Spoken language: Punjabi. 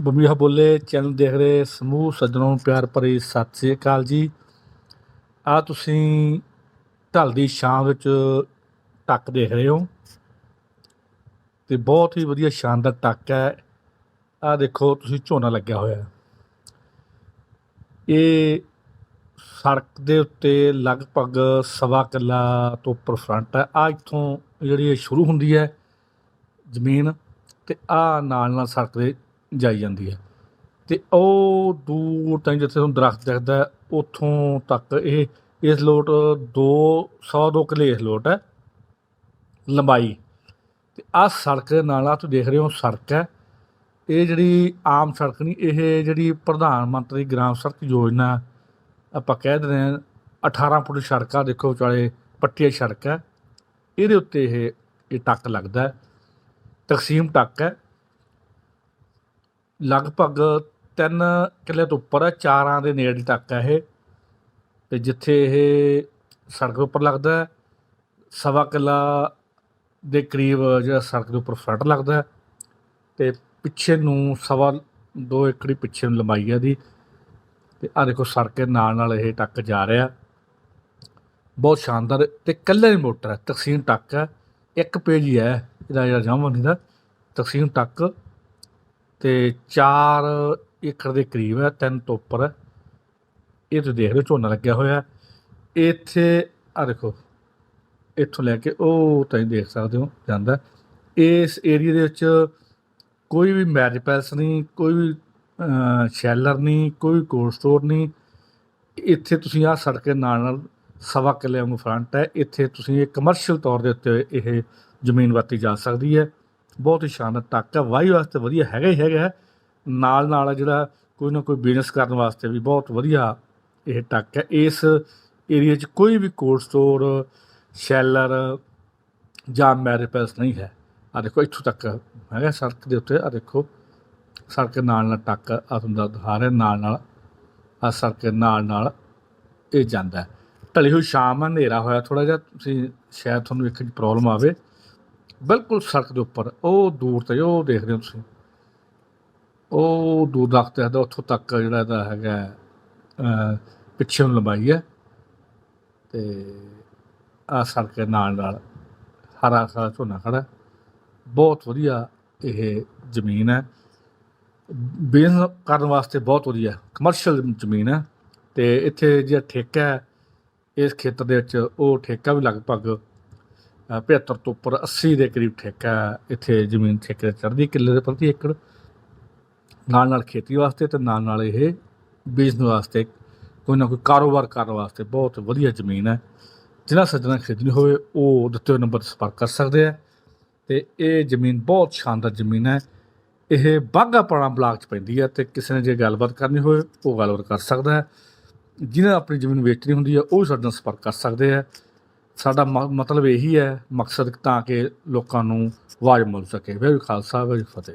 ਬੰਬੀਹਾ ਬੋਲੇ, ਚੈਨਲ ਦੇਖ ਰਹੇ ਸਮੂਹ ਸੱਜਣੋਂ ਨੂੰ ਪਿਆਰ ਭਰੀ ਸਤਿ ਸ੍ਰੀ ਅਕਾਲ ਜੀ। ਆ ਤੁਸੀਂ ਢਲਦੀ ਸ਼ਾਮ ਵਿੱਚ ਟੱਕ ਦੇਖ ਰਹੇ ਹੋ। ਤੇ ਬਹੁਤ ਹੀ ਵਧੀਆ ਸ਼ਾਨਦਾਰ ਟੱਕ ਹੈ। ਆ ਦੇਖੋ, ਤੁਸੀਂ ਝੋਨਾ ਲੱਗਿਆ ਹੋਇਆ ਇਹ ਸੜਕ ਦੇ ਉੱਤੇ ਲਗਭਗ ਸਵਾ ਕਿੱਲਾ ਤੋਂ ਉੱਪਰ ਫਰੰਟ ਹੈ। ਆ ਇੱਥੋਂ ਜਿਹੜੀ ਇਹ ਸ਼ੁਰੂ ਹੁੰਦੀ ਹੈ ਜ਼ਮੀਨ, ਤੇ ਆ ਨਾਲ ਨਾਲ ਸੜਕ ਦੇ ਜਾਈ ਜਾਂਦੀ ਹੈ। ਤੇ ਉਹ ਦੂਰ ਤਾਈਂ ਜਿੱਥੇ ਤੁਹਾਨੂੰ ਦਰਖਤ ਦਿਖਦਾ ਉੱਥੋਂ ਤੱਕ ਇਹ, ਇਸ ਲੋਟ 200 ਦੋ ਕਿੱਲੇ ਇਸ ਲੋਟ ਹੈ, ਲੰਬਾਈ। ਤੇ ਆ ਸੜਕ ਦੇ ਨਾਲ ਆ ਤੁਸੀਂ ਦੇਖ ਰਹੇ ਹੋ ਸੜਕ ਹੈ। ਇਹ ਜਿਹੜੀ ਆਮ ਸੜਕ ਨਹੀਂ, ਇਹ ਜਿਹੜੀ ਪ੍ਰਧਾਨ ਮੰਤਰੀ ਗ੍ਰਾਮ ਸੜਕ ਯੋਜਨਾ ਆਪਾਂ ਕਹਿ ਦਿੰਦੇ ਹਾਂ 18 ਫੁੱਟ ਸੜਕ ਆ, ਦੇਖੋ ਵਿਚਾਲੇ ਪੱਟੀ ਸੜਕ ਹੈ। ਇਹਦੇ ਉੱਤੇ ਇਹ ਇਹ ਟੱਕ ਲੱਗਦਾ ਤਕਸੀਮ ਟੱਕ ਹੈ। ਲਗਭਗ ਤਿੰਨ ਕਿੱਲੇ ਤੋਂ ਉੱਪਰ ਹੈ, ਚਾਰਾਂ ਦੇ ਨੇੜੇ ਤੱਕ ਹੈ ਇਹ। ਅਤੇ ਜਿੱਥੇ ਇਹ ਸੜਕ ਦੇ ਉੱਪਰ ਲੱਗਦਾ ਸਵਾ ਕਿੱਲਾ ਦੇ ਕਰੀਬ ਜਿਹੜਾ ਸੜਕ ਦੇ ਉੱਪਰ ਫਰੰਟ ਲੱਗਦਾ ਅਤੇ ਪਿੱਛੇ ਨੂੰ ਸਵਾ ਦੋ ਏਕੜੀ ਪਿੱਛੇ ਨੂੰ ਲੰਬਾਈ ਹੈ ਦੀ ਤੇ ਆ ਦੇਖੋ ਸੜਕ ਦੇ ਨਾਲ ਨਾਲ ਇਹ ਟੱਕ ਜਾ ਰਿਹਾ। ਬਹੁਤ ਸ਼ਾਨਦਾਰ ਤੇ ਕੱਲੇ ਮੋਟਰ ਹੈ, ਤਕਸੀਮ ਟੱਕ ਹੈ। ਇੱਕ ਪੇਜ ਹੀ ਹੈ ਇਹਦਾ ਜਿਹੜਾ ਜਮਵੰਦੀ ਦਾ। ਤਕਸੀਮ ਟੱਕ ਤੇ 4 ਏਕੜ ਦੇ ਕਰੀਬ ਹੈ, ਤਿੰਨ ਤੋਂ ਉੱਪਰ ਹੈ। ਇਹ ਤੁਸੀਂ ਦੇਖ ਰਹੇ ਹੋ, ਝੋਨਾ ਲੱਗਿਆ ਹੋਇਆ ਇੱਥੇ ਆ ਦੇਖੋ, ਇੱਥੋਂ ਲੈ ਕੇ ਉਹ ਤੁਸੀਂ ਦੇਖ ਸਕਦੇ ਹੋ, ਜਾਂਦਾ ਇਸ ਏਰੀਆ ਦੇ ਵਿੱਚ ਕੋਈ ਵੀ ਮੈਰਿਜ ਪੈਲਸ ਨਹੀਂ, ਕੋਈ ਵੀ ਸ਼ੈਲਰ ਨਹੀਂ, ਕੋਈ ਕੋਲਡ ਸਟੋਰ ਨਹੀਂ। ਇੱਥੇ ਤੁਸੀਂ ਆਹ ਸੜਕ ਦੇ ਨਾਲ ਨਾਲ ਸਵਾ ਕਿੱਲੇ ਵਾਂਗੂ ਫਰੰਟ ਹੈ। ਇੱਥੇ ਤੁਸੀਂ ਇਹ ਕਮਰਸ਼ੀਅਲ ਤੌਰ ਦੇ ਉੱਤੇ ਇਹ ਜ਼ਮੀਨ ਵਰਤੀ ਜਾ ਸਕਦੀ ਹੈ। ਬਹੁਤ ਹੀ ਸ਼ਾਨਦਾਰ ਟੱਕ ਹੈ ਵਾਹੀ ਵਾਸਤੇ ਵਧੀਆ ਹੈਗਾ ਹੀ ਹੈਗਾ। ਨਾਲ ਨਾਲ ਜਿਹੜਾ ਕੋਈ ਨਾ ਕੋਈ ਬਿਜ਼ਨਸ ਕਰਨ ਵਾਸਤੇ ਵੀ ਬਹੁਤ ਵਧੀਆ ਇਹ ਟੱਕ ਹੈ ਇਸ ਏਰੀਆ 'ਚ ਕੋਈ ਵੀ ਕੋਲਡ ਸਟੋਰ ਸ਼ੈਲਰ ਜਾਂ ਮੈਰਿਜ ਪੈਲਸ ਨਹੀਂ ਹੈ। ਆ ਦੇਖੋ, ਇੱਥੋਂ ਤੱਕ ਹੈਗਾ ਸੜਕ ਦੇ ਉੱਤੇ। ਆ ਦੇਖੋ, ਸੜਕ ਨਾਲ ਨਾਲ ਟੱਕ ਆ ਤੁਹਾਨੂੰ ਦਿਖਾ ਰਿਹਾ। ਨਾਲ ਨਾਲ ਆ ਸੜਕ ਨਾਲ ਨਾਲ ਇਹ ਜਾਂਦਾ। ਹੈ। ਢਲੀ ਹੋਈ ਸ਼ਾਮ ਹਨੇਰਾ ਹੋਇਆ ਥੋੜਾ ਜਿਹਾ। ਤੁਸੀਂ ਸ਼ਾਇਦ ਤੁਹਾਨੂੰ ਵੇਖਣ 'ਚ ਪ੍ਰੋਬਲਮ ਆਵੇ। ਬਿਲਕੁਲ ਸੜਕ ਦੇ ਉੱਪਰ, ਉਹ ਦੂਰ ਤੇ ਉਹ ਦੇਖਦੇ ਹੋ ਤੁਸੀਂ। ਉਹ ਦੂਰ ਦਰਖਤ ਹੈ ਉੱਥੋਂ ਤੱਕ ਜਿਹੜਾ ਇਹਦਾ ਹੈਗਾ ਪਿੱਛੇ ਨੂੰ ਲੰਬਾਈ ਹੈ। ਤੇ ਆ ਸੜਕ ਦੇ ਨਾਲ ਨਾਲ, ਹਰਾ ਸਾਰਾ ਝੋਨਾ ਖੜਾ ਬਹੁਤ ਵਧੀਆ ਇਹ ਜ਼ਮੀਨ ਹੈ। ਬਿਜ਼ਨਸ ਕਰਨ ਵਾਸਤੇ ਬਹੁਤ ਵਧੀਆ ਕਮਰਸ਼ੀਅਲ ਜ਼ਮੀਨ ਹੈ। ਤੇ ਇੱਥੇ ਜਿਹੜਾ ਠੇਕਾ ਹੈ, ਇਸ ਖੇਤਰ ਦੇ ਵਿੱਚ ਉਹ ਠੇਕਾ ਵੀ ਲਗਭਗ 75 ਤੋਂ ਉੱਪਰ 80 ਦੇ ਕਰੀਬ ਠੇਕਾ ਇੱਥੇ ਜ਼ਮੀਨ ਠੇਕੇ ਤੇ ਚੜ੍ਹਦੀ, ਕਿੱਲੇ ਦੇ ਪ੍ਰਤੀ ਏਕੜ। ਨਾਲ ਨਾਲ ਖੇਤੀ ਵਾਸਤੇ ਤੇ ਨਾਲ ਨਾਲ ਇਹ ਬਿਜ਼ਨਸ ਵਾਸਤੇ, ਕੋਈ ਨਾ ਕੋਈ ਕਾਰੋਬਾਰ ਕਰਨ ਵਾਸਤੇ ਬਹੁਤ ਵਧੀਆ ਜ਼ਮੀਨ ਹੈ। ਜਿਹਨਾਂ ਸੱਜਣਾ ਖਰੀਦਣੀ ਹੋਵੇ, ਉਹ ਦਿੱਤੇ ਹੋਏ ਨੰਬਰ ਸੰਪਰਕ ਕਰ ਸਕਦੇ ਆ ਤੇ ਇਹ ਜ਼ਮੀਨ ਬਹੁਤ ਸ਼ਾਨਦਾਰ ਜ਼ਮੀਨ ਹੈ। ਇਹ ਬਾਘਾ ਪੁਰਾਣਾ ਬਲਾਕ 'ਚ ਪੈਂਦੀ ਹੈ ਤੇ ਕਿਸੇ ਨੇ ਜੇ ਗੱਲਬਾਤ ਕਰਨੀ ਹੋਵੇ, ਉਹ ਗੱਲਬਾਤ ਕਰ ਸਕਦਾ ਹੈ। ਜਿਹਨੇ ਆਪਣੀ ਜ਼ਮੀਨ ਵੇਚਣੀ ਹੁੰਦੀ ਹੈ, ਉਹ ਸਾਡੇ ਨਾਲ ਸੰਪਰਕ ਕਰ ਸਕਦੇ ਆ ਸਾਡਾ ਮ- ਮਤਲਬ ਇਹੀ ਹੈ, ਮਕਸਦ ਤਾਂ ਕਿ ਲੋਕਾਂ ਨੂੰ ਆਵਾਜ਼ ਮਿਲ ਸਕੇ। ਵੇ ਖਾਲਸਾ ਵੇ ਫਤਿਹ।